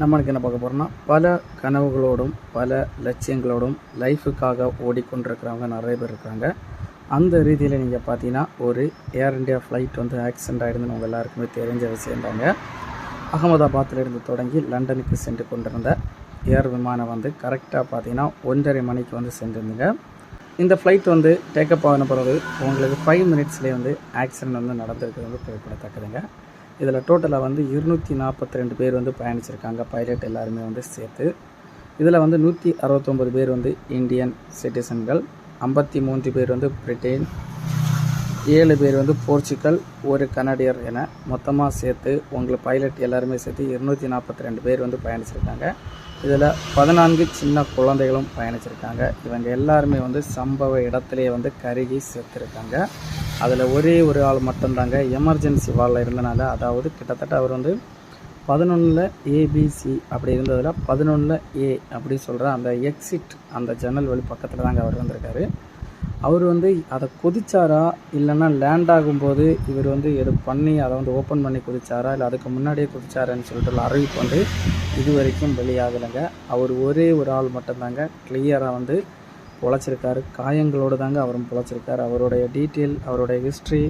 நம்மளுக்கு என்ன பார்க்க போகிறோம்னா பல கனவுகளோடும் பல லட்சியங்களோடும் லைஃபுக்காக ஓடிக்கொண்டிருக்கிறவங்க நிறைய பேர் இருக்காங்க. அந்த ரீதியில் நீங்கள் பார்த்தீங்கன்னா ஒரு ஏர் இந்தியா ஃப்ளைட் வந்து ஆக்சிடென்ட் ஆகிடுதுன்னு உங்கள் எல்லாருக்குமே தெரிஞ்ச விஷயம்தாங்க அகமதாபாத்திலிருந்து தொடங்கி லண்டனுக்கு சென்று கொண்டிருந்த ஏர் விமானம் வந்து கரெக்டாக பார்த்தீங்கன்னா ஒன்றரை மணிக்கு வந்து சென்றிருந்துங்க. இந்த ஃப்ளைட் வந்து டேக்கப் ஆகின பிறகு உங்களுக்கு ஃபைவ் மினிட்ஸ்லேயே வந்து ஆக்சிடென்ட் வந்து நடந்திருக்கிறது வந்து குறிப்பிடத்தக்கதுங்க. இதில் டோட்டலாக வந்து இருநூற்றி நாற்பத்தி ரெண்டு பேர் வந்து பயணிச்சிருக்காங்க. பைலட் எல்லாருமே வந்து சேர்த்து. இதில் வந்து நூற்றி அறுபத்தொம்பது பேர் வந்து இந்தியன் சிட்டிசன்கள் ஐம்பத்தி மூன்று பேர் வந்து பிரிட்டன் ஏழு பேர் வந்து போர்ச்சுகல் ஒரு கனடியர் என மொத்தமாக சேர்த்து உங்களுக்கு பைலட் எல்லாருமே சேர்த்து இருநூற்றி நாற்பத்தி ரெண்டு பேர் வந்து பயணிச்சிருக்காங்க. இதில் பதினான்கு சின்ன குழந்தைகளும் பயணிச்சிருக்காங்க. இவங்க எல்லாருமே வந்து சம்பவ இடத்துலையே வந்து கருகி சேர்த்துருக்காங்க அதில் ஒரே ஒரு ஆள் மட்டும்தாங்க. எமர்ஜென்சி வாலில் இருந்தனால அதாவது கிட்டத்தட்ட அவர் வந்து பதினொன்றில் ஏபிசி அப்படி இருந்ததில் பதினொன்றில் ஏ அப்படி சொல்கிற அந்த எக்ஸிட் அந்த ஜன்னல் வழி பக்கத்தில் தாங்க அவர் வந்திருக்காரு. அவர் வந்து அதை குதிச்சாரா? இல்லைன்னா லேண்ட் ஆகும்போது இவர் வந்து எது பண்ணி அதை வந்து ஓப்பன் பண்ணி குதிச்சாரா? இல்லை அதுக்கு முன்னாடியே குதிச்சாரான்னு சொல்லிட்டு அறிவிப்பு வந்து இது வரைக்கும் வெளியாகலைங்க. அவர் ஒரே ஒரு ஆள் மட்டும்தாங்க. கிளியராக வந்து பொழைச்சிருக்காரு. காயங்களோடு தாங்க அவரும் பொழைச்சிருக்காரு. அவருடைய டீட்டெயில் அவருடைய ஹிஸ்ட்ரி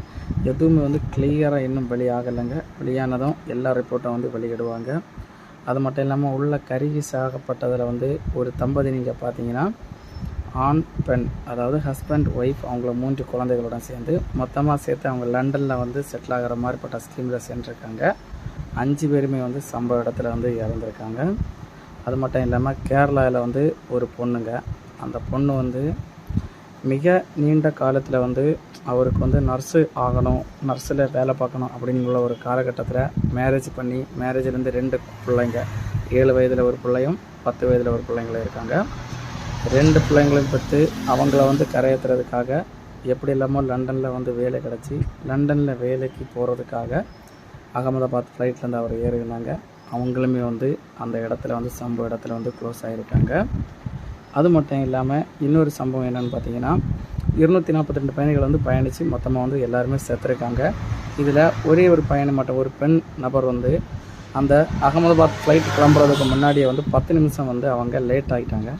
எதுவுமே வந்து கிளியராக இன்னும் வெளியாகலைங்க. வெளியானதும் எல்லா ரிப்போர்ட்டும் வந்து வெளியிடுவாங்க. அது மட்டும் இல்லாமல் உள்ள கருகி சாகப்பட்டதில் வந்து ஒரு தம்பதி நீங்கள் பார்த்தீங்கன்னா ஆண் பெண் அதாவது ஹஸ்பண்ட் ஒய்ஃப் அவங்கள மூன்று குழந்தைகளுடன் சேர்ந்து மொத்தமாக சேர்த்து அவங்க லண்டனில் வந்து செட்டில் ஆகிற மாதிரிப்பட்ட ஸ்கீமில் சென்றிருக்காங்க அஞ்சு பேருமே வந்து சம்பவ இடத்துல வந்து இறந்துருக்காங்க. அது மட்டும் இல்லாமல் கேரளாவில் வந்து ஒரு பொண்ணுங்க. அந்த பொண்ணு வந்து மிக நீண்ட காலத்தில் வந்து அவருக்கு வந்து நர்ஸு ஆகணும் நர்ஸில் வேலை பார்க்கணும் அப்படிங்கிற ஒரு காலகட்டத்தில் மேரேஜ் பண்ணி மேரேஜ்லேருந்து ரெண்டு பிள்ளைங்க ஏழு வயதில் ஒரு பிள்ளையும் பத்து வயதில் ஒரு பிள்ளைங்களும் இருக்காங்க. ரெண்டு பிள்ளைங்களையும் பெற்று அவங்கள வந்து கரையேற்றுறதுக்காக எப்படி இல்லாமல் லண்டனில் வந்து வேலை கிடச்சி லண்டனில் வேலைக்கு போகிறதுக்காக அகமதாபாத் ஃப்ளைட்லேருந்து அவர் ஏறினாங்க. அவங்களுமே வந்து அந்த இடத்துல வந்து சம்பவ இடத்துல வந்து க்ளோஸ் ஆகிருக்காங்க அது மட்டும் இல்லாமல் இன்னொரு சம்பவம் என்னென்னு பார்த்தீங்கன்னா இருநூற்றி நாற்பத்தி ரெண்டு பயணிகள் வந்து பயணித்து மொத்தமாக வந்து எல்லாருமே செத்துருக்காங்க. இதில் ஒரே ஒரு பயணம் மட்டும் ஒரு பெண் நபர் வந்து அந்த அகமதாபாத் ஃப்ளைட் கிளம்புறதுக்கு முன்னாடியே வந்து பத்து நிமிஷம் வந்து அவங்க லேட் ஆகிட்டாங்க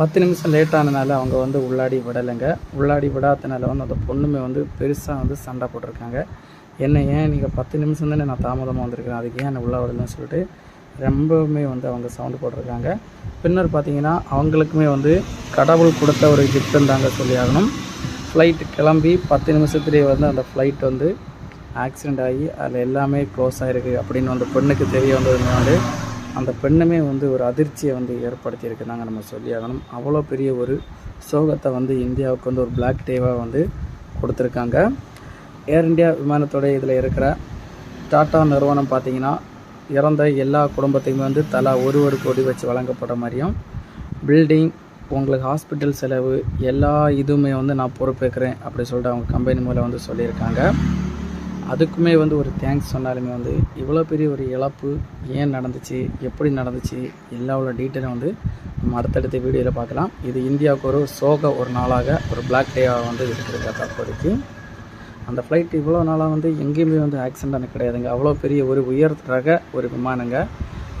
பத்து நிமிஷம் லேட் ஆனதுனால அவங்க வந்து உள்ளாடி விடலைங்க. உள்ளாடி விடாதனால வந்து அந்த பொண்ணுமே வந்து பெருசாக வந்து சண்டை போட்டிருக்காங்க. என்ன ஏன் நீங்கள் பத்து நிமிஷம் தானே நான் தாமதமாக வந்திருக்கிறேன் அதுக்கு ஏன் என்னை உள்ளே விடலன்னு சொல்லிட்டு ரொம்பவுமே வந்து அவங்க சவுண்டு போட்டிருக்காங்க. பின்னர் பார்த்தீங்கன்னா அவங்களுக்குமே வந்து கடவுள் கொடுத்த ஒரு கிஃப்ட்டு தாங்க சொல்லி ஆகணும். ஃப்ளைட் கிளம்பி பத்து நிமிஷத்துலேயே வந்து அந்த ஃப்ளைட் வந்து ஆக்சிடெண்ட் ஆகி அதில் எல்லாமே க்ளோஸ் ஆகிருக்கு அப்படின்னு அந்த பெண்ணுக்கு தெரிய வந்ததுமே வந்து அந்த பெண்ணுமே வந்து ஒரு அதிர்ச்சியை வந்து ஏற்படுத்தியிருக்குதாங்க நம்ம சொல்லி ஆகணும். அவ்வளோ பெரிய ஒரு சோகத்தை வந்து இந்தியாவுக்கு வந்து ஒரு பிளாக் டேவாக வந்து கொடுத்துருக்காங்க. ஏர் இந்தியா விமானத்தோடைய இதில் இருக்கிற டாட்டா நிறுவனம் பார்த்தீங்கன்னா இறந்த எல்லா குடும்பத்தையுமே வந்து தலா ஒரு ஒரு கோடி வச்சு வழங்கப்படுற மாதிரியும் பில்டிங் உங்களுக்கு ஹாஸ்பிட்டல் செலவு எல்லா இதுவுமே வந்து நான் பொறுப்பேற்கிறேன் அப்படி சொல்லிட்டு அவங்க கம்பெனி மூலம் வந்து சொல்லியிருக்காங்க. அதுக்குமே வந்து ஒரு தேங்க்ஸ் சொன்னாலுமே வந்து இவ்வளோ பெரிய ஒரு இழப்பு ஏன் நடந்துச்சு எப்படி நடந்துச்சு எல்லா உள்ள டீட்டெயிலும் வந்து நம்ம அடுத்தடுத்த வீடியோவில் பார்க்கலாம். இது இந்தியாவுக்கு ஒரு சோக ஒரு நாளாக ஒரு பிளாக் டேவாக வந்து இருக்கிறது தற்போதைக்கு அந்த ஃப்ளைட் இவ்வளோ நாளாக வந்து எங்கேயுமே வந்து ஆக்சிடென்ட் கிடையாதுங்க. அவ்வளோ பெரிய ஒரு உயர் ரக ஒரு விமானங்க.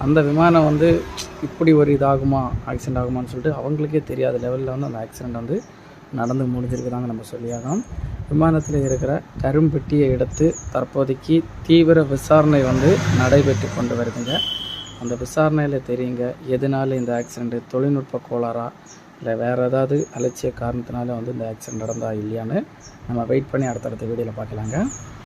அந்த விமானம் வந்து இப்படி ஒரு இதாகுமா ஆக்சிடென்ட் ஆகுமான்னு சொல்லிட்டு அவங்களுக்கே தெரியாத லெவலில் வந்து அந்த ஆக்சிடெண்ட் வந்து நடந்து முடிஞ்சிருக்குதாங்க நம்ம சொல்லியாகணும். விமானத்தில் இருக்கிற கரும்பெட்டியை எடுத்து தற்போதைக்கு தீவிர விசாரணை வந்து நடைபெற்று கொண்டு வருதுங்க. அந்த விசாரணையில் தெரியுங்க எதனால இந்த ஆக்சிடெண்ட்டு தொழில்நுட்ப கோளாறா இல்லை வேறு ஏதாவது அலட்சிய காரணத்தினால வந்து இந்த ஆக்சிடென்ட் நடந்தா இல்லையான்னு நம்ம வெயிட் பண்ணி அடுத்தடுத்த வீடியோவில் பார்க்கலாங்க.